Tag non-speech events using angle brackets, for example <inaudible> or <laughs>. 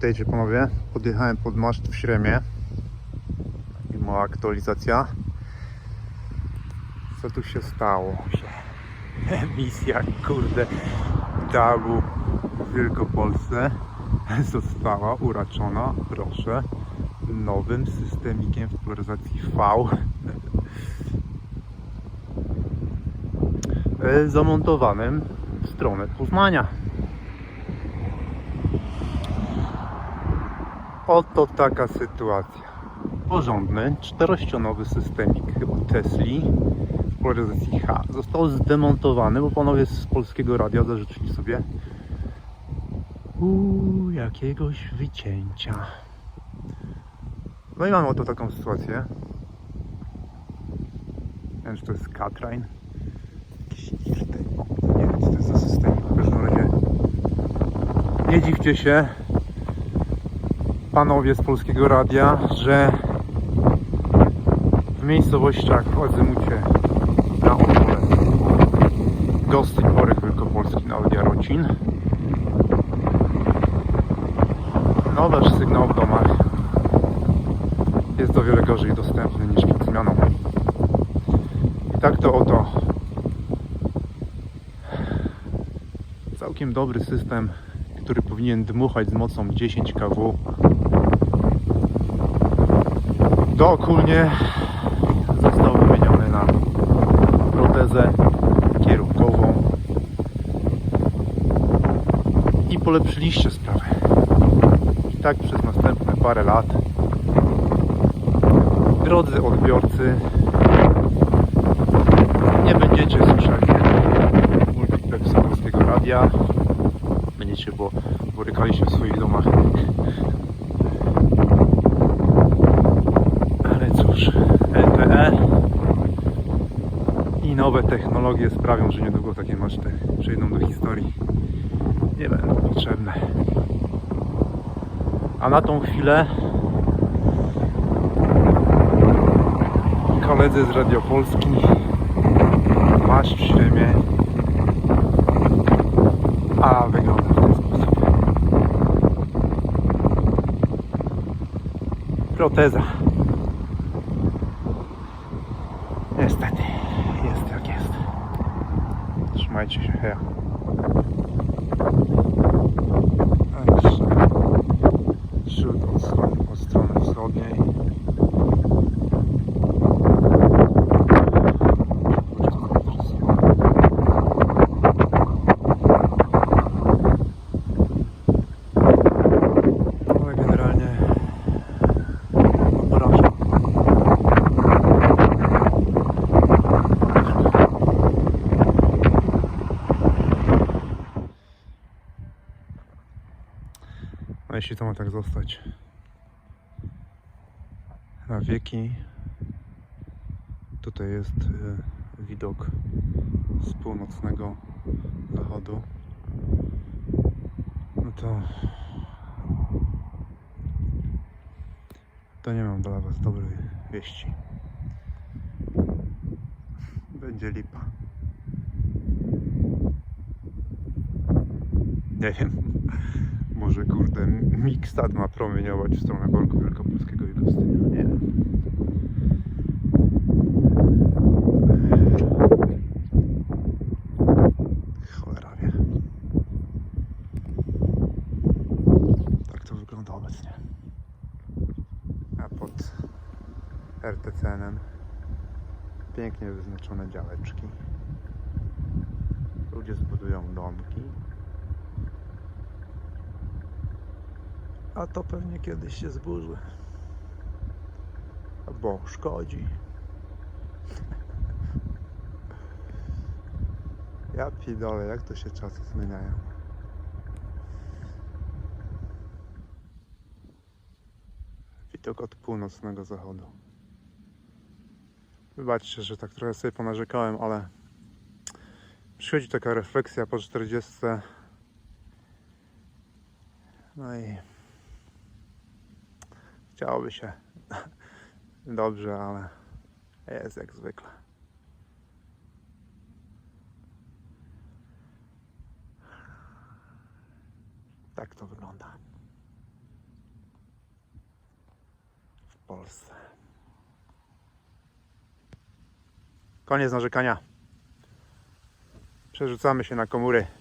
Witajcie panowie, podjechałem pod maszt w Śremie i mała aktualizacja. Co tu się stało? <laughs> Misja, kurde, dawu w Wielkopolsce została uraczona, proszę, nowym systemikiem w polaryzacji V. <laughs> e, Zamontowanym w stronę Puzmania. Oto taka sytuacja. Porządny, czterościanowy systemik chyba Tesli w polaryzacji H został zdemontowany, bo panowie z polskiego radia zażyczyli sobie uuu, jakiegoś wycięcia. No i mamy oto taką sytuację. Nie wiem, czy to jest Katrain. Jakiś Irten. O, Nie wiem, co to jest za systemik. W każdym razie nie dziwcie się, panowie z polskiego radia, że w miejscowościach w Azymucie na Opole Gostyń, Orek Wielkopolski, nawet Jarocin. Nowy sygnał w domach. Jest o wiele gorzej dostępny niż przed zmianą. I tak to oto. Całkiem dobry system, który powinien dmuchać z mocą 10 kW dookólnie został wymieniony na protezę kierunkową i polepszyliście sprawę. I tak przez następne parę lat drodzy odbiorcy nie będziecie słyszeli multiplexu polskiego radia będziecie bo borykali się w swoich domach Cóż, LTE i nowe technologie sprawią, że niedługo takie maszty przejdą do historii. Nie będą potrzebne. A na tą chwilę koledzy z Radiopolski masz w Śremie a wygląda w ten sposób. Proteza. Niestety, jest jak jest. Trzymajcie się, jeśli to ma tak zostać na wieki, tutaj jest e, widok z północnego zachodu, no to to nie mam dla Was dobrej wieści. Będzie lipa. Nie wiem. Może kurde Mikstat ma promieniować w stronę Borku Wielkopolskiego i Gostynia. Nie wiem. Cholera wie. Tak to wygląda obecnie. A pod RTCN-em pięknie wyznaczone działeczki. Ludzie zbudują domki. A to pewnie kiedyś się zburzy. Albo szkodzi. <laughs> Ja pidole, jak to się czasy zmieniają. Widok od północnego zachodu. Wybaczcie, że tak trochę sobie ponarzekałem, ale przychodzi taka refleksja po 40. No i Chciałoby się <laughs> dobrze, ale jest jak zwykle. Tak to wygląda w Polsce. Koniec narzekania. Przerzucamy się na komóry.